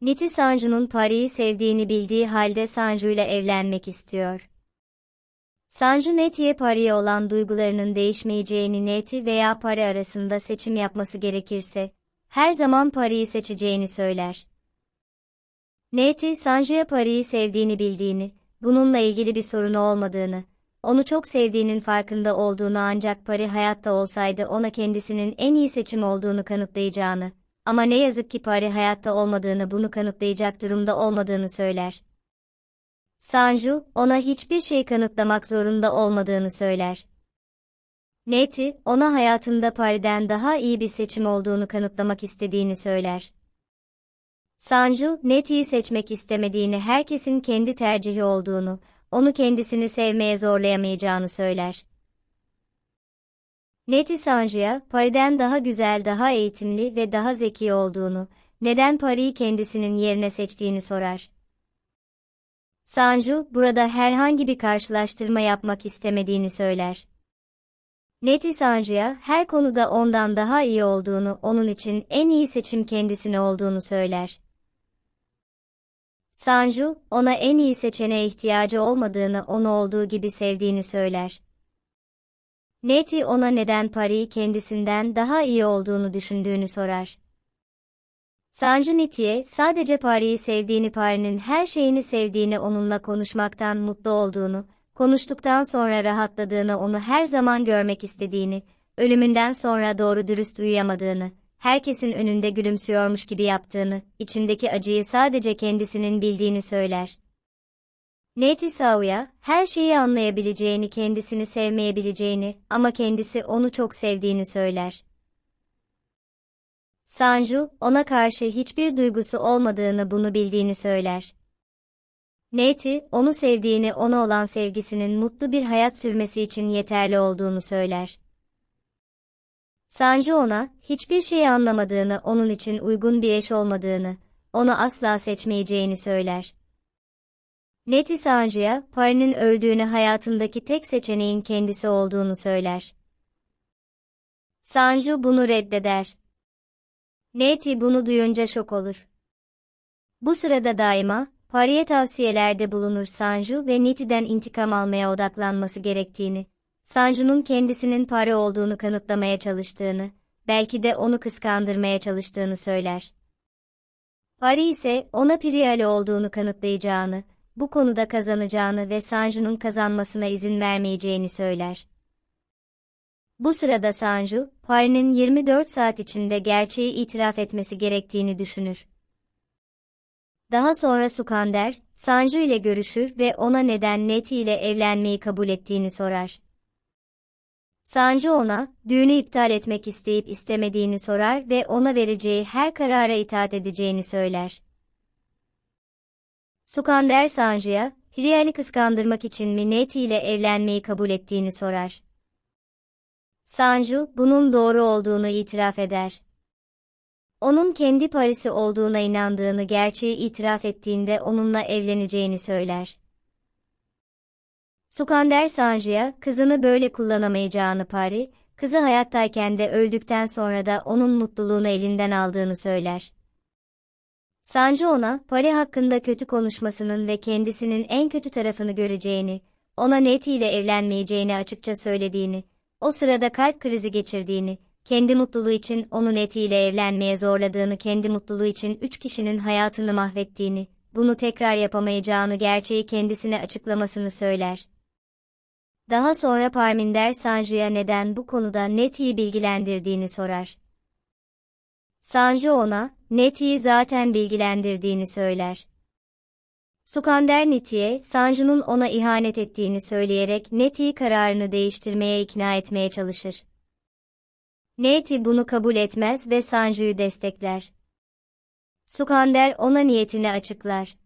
Niti Sanju'nun Pari'yi sevdiğini bildiği halde Sanju ile evlenmek istiyor. Sanju Neti'ye Pari'ye olan duygularının değişmeyeceğini Neti veya Pari arasında seçim yapması gerekirse, her zaman Pari'yi seçeceğini söyler. Neti, Sanju'ya Pari'yi sevdiğini bildiğini, bununla ilgili bir sorunu olmadığını, onu çok sevdiğinin farkında olduğunu ancak Pari hayatta olsaydı ona kendisinin en iyi seçim olduğunu kanıtlayacağını, ama ne yazık ki Pari hayatta olmadığını bunu kanıtlayacak durumda olmadığını söyler. Sanju, ona hiçbir şey kanıtlamak zorunda olmadığını söyler. Neti, ona hayatında Pari'den daha iyi bir seçim olduğunu kanıtlamak istediğini söyler. Sanju, Neti'yi seçmek istemediğini herkesin kendi tercihi olduğunu, onu kendisini sevmeye zorlayamayacağını söyler. Neti Sanju'ya, Pari'den daha güzel, daha eğitimli ve daha zeki olduğunu, neden Pari'yi kendisinin yerine seçtiğini sorar. Sanju, burada herhangi bir karşılaştırma yapmak istemediğini söyler. Neti Sanju'ya her konuda ondan daha iyi olduğunu, onun için en iyi seçim kendisine olduğunu söyler. Sanju, ona en iyi seçeneğe ihtiyacı olmadığını, onu olduğu gibi sevdiğini söyler. Neti ona neden Pari'yi kendisinden daha iyi olduğunu düşündüğünü sorar. Sanju Neti'ye sadece Pari'yi sevdiğini Pari'nin her şeyini sevdiğini onunla konuşmaktan mutlu olduğunu, konuştuktan sonra rahatladığını onu her zaman görmek istediğini, ölümünden sonra doğru dürüst uyuyamadığını, herkesin önünde gülümsüyormuş gibi yaptığını, içindeki acıyı sadece kendisinin bildiğini söyler. Neti Sauya, her şeyi anlayabileceğini, kendisini sevmeyebileceğini ama kendisi onu çok sevdiğini söyler. Sanju, ona karşı hiçbir duygusu olmadığını bunu bildiğini söyler. Neti, onu sevdiğini, ona olan sevgisinin mutlu bir hayat sürmesi için yeterli olduğunu söyler. Sanju ona, hiçbir şeyi anlamadığını, onun için uygun bir eş olmadığını, onu asla seçmeyeceğini söyler. Neti Sanju'ya, Pari'nin öldüğünü hayatındaki tek seçeneğin kendisi olduğunu söyler. Sanju bunu reddeder. Neti bunu duyunca şok olur. Bu sırada daima, Pari'ye tavsiyelerde bulunur Sanju ve Neti'den intikam almaya odaklanması gerektiğini, Sanju'nun kendisinin Pari olduğunu kanıtlamaya çalıştığını, belki de onu kıskandırmaya çalıştığını söyler. Pari ise ona Priyali olduğunu kanıtlayacağını, bu konuda kazanacağını ve Sanju'nun kazanmasına izin vermeyeceğini söyler. Bu sırada Sanju, Pari'nin 24 saat içinde gerçeği itiraf etmesi gerektiğini düşünür. Daha sonra Sukander, Sanju ile görüşür ve ona neden Neti ile evlenmeyi kabul ettiğini sorar. Sanju ona, düğünü iptal etmek isteyip istemediğini sorar ve ona vereceği her karara itaat edeceğini söyler. Sukander Sanju'ya, Priyal'i kıskandırmak için mi Neti ile evlenmeyi kabul ettiğini sorar. Sanju, bunun doğru olduğunu itiraf eder. Onun kendi Paris'i olduğuna inandığını gerçeği itiraf ettiğinde onunla evleneceğini söyler. Sukander Sanju'ya, kızını böyle kullanamayacağını Pari, kızı hayattayken de öldükten sonra da onun mutluluğunu elinden aldığını söyler. Sanju ona, Pari hakkında kötü konuşmasının ve kendisinin en kötü tarafını göreceğini, ona Neti ile evlenmeyeceğini açıkça söylediğini, o sırada kalp krizi geçirdiğini, kendi mutluluğu için onu Neti ile evlenmeye zorladığını, kendi mutluluğu için üç kişinin hayatını mahvettiğini, bunu tekrar yapamayacağını gerçeği kendisine açıklamasını söyler. Daha sonra Parminder Sanju'ya neden bu konuda Neti'yi bilgilendirdiğini sorar. Sanju ona, Neti'yi zaten bilgilendirdiğini söyler. Sukander Neti'ye, Sanju'nun ona ihanet ettiğini söyleyerek Neti'yi kararını değiştirmeye ikna etmeye çalışır. Neti bunu kabul etmez ve Sanju'yu destekler. Sukander ona niyetini açıklar.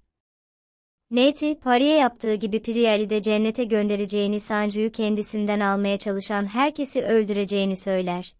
Neti, Pari'ye yaptığı gibi Priyali de cennete göndereceğini Sanju'yu kendisinden almaya çalışan herkesi öldüreceğini söyler.